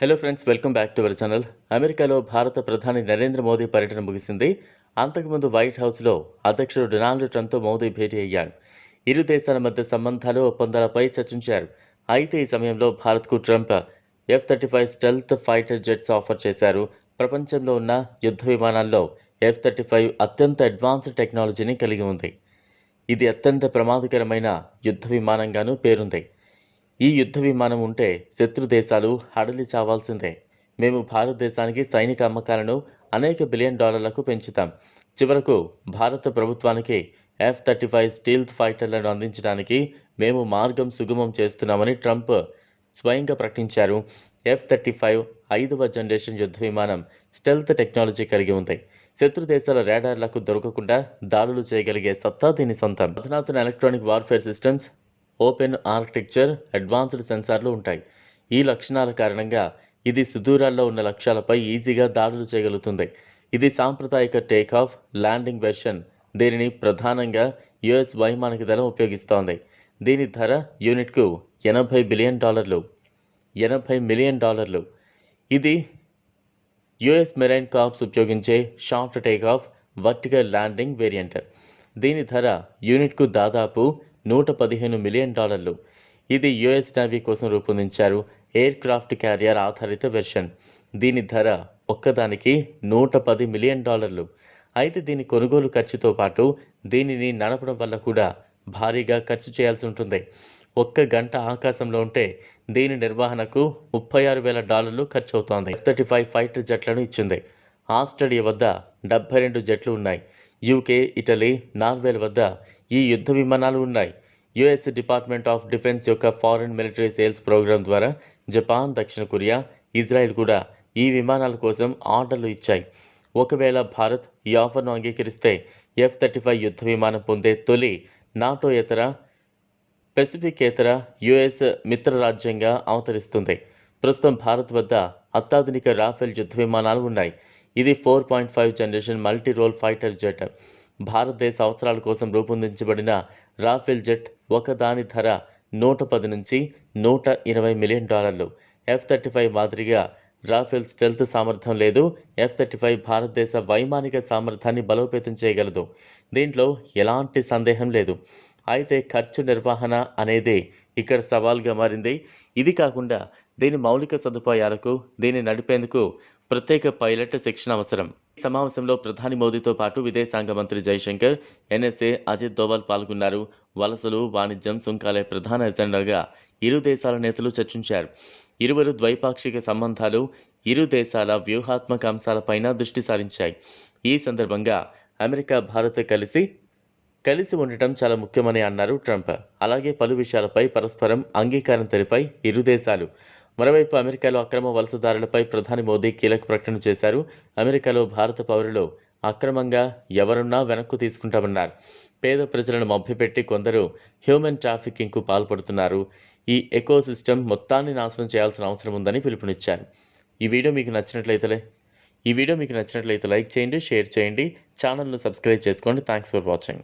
Hello friends welcome back to our channel అమెరికాలో భారత ప్రధాని నరేంద్ర మోదీ పర్యటన ముగిసింది. అంతకుముందు వైట్ హౌస్లో అధ్యక్షుడు డొనాల్డ్ ట్రంప్తో మోదీ భేటీ అయ్యారు. ఇరు దేశాల మధ్య సంబంధాలు ఒప్పందాలపై చర్చించారు. అయితే ఈ సమయంలో భారత్కు Trump F thirty five stealth fighter jets offer చేశారు. ప్రపంచంలో ఉన్న యుద్ధ విమానాల్లో ఎఫ్ థర్టీ ఫైవ్ అత్యంత అడ్వాన్స్డ్ టెక్నాలజీని కలిగి ఉంది. ఇది అత్యంత ప్రమాదకరమైన యుద్ధ విమానంగానూ పేరుంది. ఈ యుద్ధ విమానం ఉంటే శత్రు దేశాలు హడలి చావాల్సిందే. మేము భారతదేశానికి సైనిక అమ్మకాలను అనేక బిలియన్ డాలర్లకు పెంచుతాం. చివరకు భారత ప్రభుత్వానికి ఎఫ్ థర్టీ ఫైవ్ స్టీల్త్ ఫైటర్లను అందించడానికి మేము మార్గం సుగమం చేస్తున్నామని ట్రంప్ స్వయంగా ప్రకటించారు. ఎఫ్ థర్టీ ఫైవ్ ఐదవ జనరేషన్ యుద్ధ విమానం స్టెల్త్ టెక్నాలజీ కలిగి ఉంది. శత్రు దేశాల రాడార్లకు దొరకకుండా దాడులు చేయగలిగే సత్తా దీని సొంతం. అధునాతన electronic warfare systems open architecture advanced సెన్సార్లు ఉంటాయి. ఈ లక్షణాల కారణంగా ఇది సుదూరాల్లో ఉన్న లక్ష్యాలపై ఈజీగా దాడులు చేయగలుగుతుంది. ఇది సాంప్రదాయక టేక్ ఆఫ్ ల్యాండింగ్ వెర్షన్. దీనిని ప్రధానంగా యుఎస్ వైమానిక దళం ఉపయోగిస్తోంది. దీని ధర యూనిట్కు ఎనభై బిలియన్ డాలర్లు. ఎనభై మిలియన్ డాలర్లు. ఇది యుఎస్ మెరైన్ కార్ప్స్ ఉపయోగించే short take off vertical landing variant. దీని ధర యూనిట్కు దాదాపు నూట పదిహేను మిలియన్ డాలర్లు. ఇది యుఎస్ నేవీ కోసం రూపొందించారు ఎయిర్ క్రాఫ్ట్ క్యారియర్ ఆధారిత వెర్షన్. దీని ధర ఒక్కదానికి నూట పది మిలియన్ డాలర్లు. అయితే దీని కొనుగోలు ఖర్చుతో పాటు దీనిని నడపడం వల్ల కూడా భారీగా ఖర్చు చేయాల్సి ఉంటుంది. ఒక్క గంట ఆకాశంలో ఉంటే దీని నిర్వహణకు ముప్పై ఆరు వేల డాలర్లు ఖర్చు అవుతోంది. థర్టీ ఫైవ్ ఫైటర్ జెట్లను ఇచ్చింది. ఆస్ట్రేలియా వద్ద డెబ్బై రెండు జట్లు ఉన్నాయి. యూకే ఇటలీ నార్వేల వద్ద ఈ యుద్ధ విమానాలు ఉన్నాయి. యుఎస్ డిపార్ట్మెంట్ ఆఫ్ డిఫెన్స్ యొక్క ఫారెన్ మిలిటరీ సేల్స్ ప్రోగ్రాం ద్వారా జపాన్ దక్షిణ కొరియా ఇజ్రాయెల్ కూడా ఈ విమానాల కోసం ఆర్డర్లు ఇచ్చాయి. ఒకవేళ భారత్ ఈ ఆఫర్ను అంగీకరిస్తే ఎఫ్ థర్టీ ఫైవ్ యుద్ధ విమానం పొందే తొలి నాటోయేతర పెసిఫికేతర యుఎస్ మిత్రరాజ్యంగా అవతరిస్తుంది. ప్రస్తుతం భారత్ వద్ద అత్యాధునిక రాఫెల్ యుద్ధ విమానాలు ఉన్నాయి. ఇది four point five generation multi role fighter jet. భారతదేశ అవసరాల కోసం రూపొందించబడిన రాఫెల్ జెట్ ఒకదాని ధర నూట పది నుంచి నూట ఇరవై మిలియన్ డాలర్లు. ఎఫ్ థర్టీ ఫైవ్ మాదిరిగా రాఫెల్ స్టెల్త్ సామర్థ్యం లేదు. ఎఫ్ థర్టీ ఫైవ్ భారతదేశ వైమానిక సామర్థ్యాన్ని బలోపేతం చేయగలదు. దీంట్లో ఎలాంటి సందేహం లేదు. అయితే ఖర్చు నిర్వహణ అనేది ఇక్కడ సవాల్గా మారింది. ఇది కాకుండా దీని మౌలిక సదుపాయాలకు దీన్ని నడిపేందుకు ప్రత్యేక పైలట్ శిక్షణ అవసరం. ఈ సమావేశంలో ప్రధాని మోదీతో పాటు విదేశాంగ మంత్రి జైశంకర్ ఎన్ఎస్ఏ అజిత్ దోవల్ పాల్గొన్నారు. వలసలు వాణిజ్యం సుంకాలే ప్రధాన ఎజెండాగా ఇరు దేశాల నేతలు చర్చించారు. ఇరువురు ద్వైపాక్షిక సంబంధాలు ఇరు దేశాల వ్యూహాత్మక అంశాలపైన దృష్టి సారించాయి. ఈ సందర్భంగా అమెరికా భారత్ కలిసి కలిసి ఉండటం చాలా ముఖ్యమని అన్నారు ట్రంప్. అలాగే పలు విషయాలపై పరస్పరం అంగీకారం తెలిపాయి ఇరు దేశాలు. మరోవైపు అమెరికాలో అక్రమ వలసదారులపై ప్రధాని మోదీ కీలక ప్రకటన చేశారు. అమెరికాలో భారత పౌరులు అక్రమంగా ఎవరున్నా వెనక్కు తీసుకుంటామన్నారు. పేద ప్రజలను మభ్యపెట్టి కొందరు హ్యూమన్ ట్రాఫికింగ్కు పాల్పడుతున్నారు. ఈ ఎకోసిస్టమ్ మొత్తాన్ని నాశనం చేయాల్సిన అవసరం ఉందని పిలుపునిచ్చారు. ఈ వీడియో మీకు నచ్చినట్లయితే ఈ వీడియో మీకు నచ్చినట్లయితే లైక్ చేయండి షేర్ చేయండి ఛానల్ను సబ్స్క్రైబ్ చేసుకోండి. Thanks for watching.